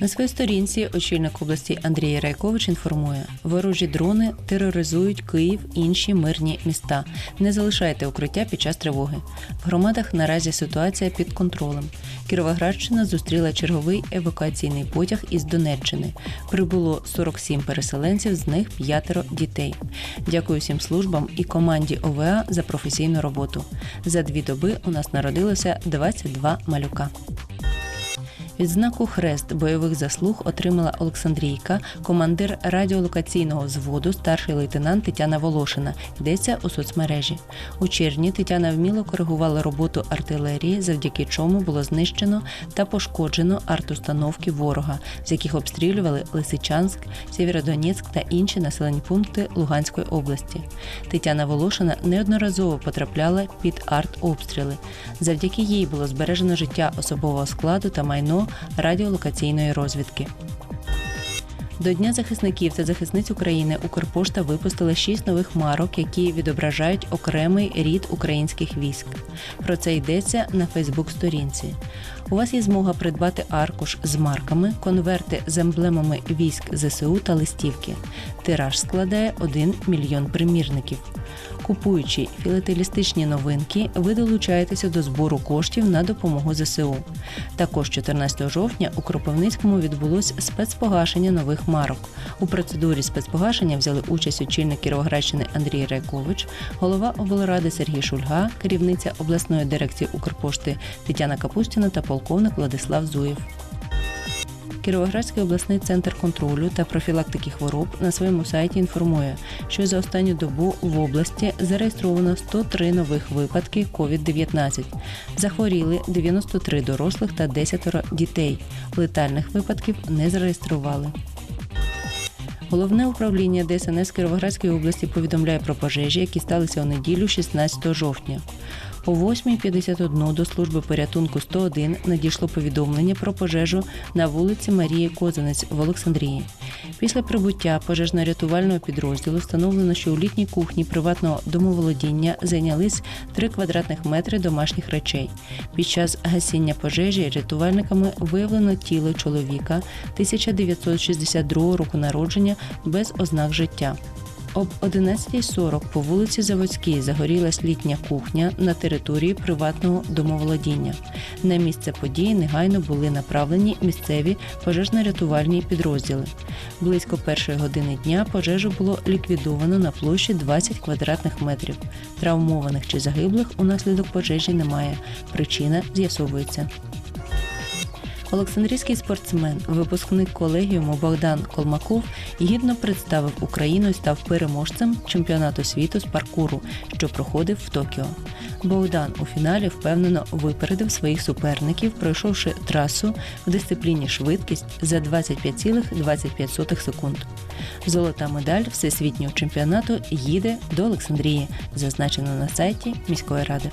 На своїй сторінці очільник області Андрій Райкович інформує: ворожі дрони тероризують Київ інші мирні міста. Не залишайте укриття під час тривоги. В громадах наразі ситуація під контролем. Кіровоградщина зустріла черговий евакуаційний потяг із Донеччини. Прибуло 47 переселенців, з них п'ятеро дітей. Дякую всім службам і команді ОВА за професійну роботу. За дві доби у нас народилося 22 малюка. Відзнаку Хрест бойових заслуг отримала Олександрійка, командир радіолокаційного взводу, старший лейтенант Тетяна Волошина. Йдеться у соцмережі. У червні Тетяна вміло коригувала роботу артилерії, завдяки чому було знищено та пошкоджено артустановки ворога, з яких обстрілювали Лисичанськ, Сєвєродонецьк та інші населені пункти Луганської області. Тетяна Волошина неодноразово потрапляла під артобстріли. Завдяки їй було збережено життя особового складу та майно радіолокаційної розвідки. До Дня захисників та захисниць України Укрпошта випустила шість нових марок, які відображають окремий рід українських військ. Про це йдеться на Фейсбук-сторінці. У вас є змога придбати аркуш з марками, конверти з емблемами військ ЗСУ та листівки. Тираж складає 1 мільйон примірників. Купуючи філателістичні новинки, ви долучаєтеся до збору коштів на допомогу ЗСУ. Також 14 жовтня у Кропивницькому відбулось спецпогашення нових марок. У процедурі спецпогашення взяли участь очільник Кіровоградщини Андрій Райкович, голова облради Сергій Шульга, керівниця обласної дирекції Укрпошти Тетяна Капустіна та полковник Владислав Зуєв. Кіровоградський обласний центр контролю та профілактики хвороб на своєму сайті інформує, що за останню добу в області зареєстровано 103 нових випадки COVID-19. Захворіли 93 дорослих та 10 дітей. Летальних випадків не зареєстрували. Головне управління ДСНС Кіровоградської області повідомляє про пожежі, які сталися у неділю 16 жовтня. О 8.51 до служби порятунку 101 надійшло повідомлення про пожежу на вулиці Марії Козанець в Олександрії. Після прибуття пожежно-рятувального підрозділу встановлено, що у літній кухні приватного домоволодіння зайнялись 3 квадратних метри домашніх речей. Під час гасіння пожежі рятувальниками виявлено тіло чоловіка 1962 року народження без ознак життя. Об 11.40 по вулиці Заводській загорілась літня кухня на території приватного домоволодіння. На місце події негайно були направлені місцеві пожежно-рятувальні підрозділи. Близько першої години дня пожежу було ліквідовано на площі 20 квадратних метрів. Травмованих чи загиблих унаслідок пожежі немає. Причина з'ясовується. Олександрійський спортсмен, випускник колегіуму Богдан Колмаков гідно представив Україну і став переможцем чемпіонату світу з паркуру, що проходив в Токіо. Богдан у фіналі впевнено випередив своїх суперників, пройшовши трасу в дисципліні швидкість за 25,25 секунд. Золота медаль всесвітнього чемпіонату їде до Олександрії, зазначено на сайті міської ради.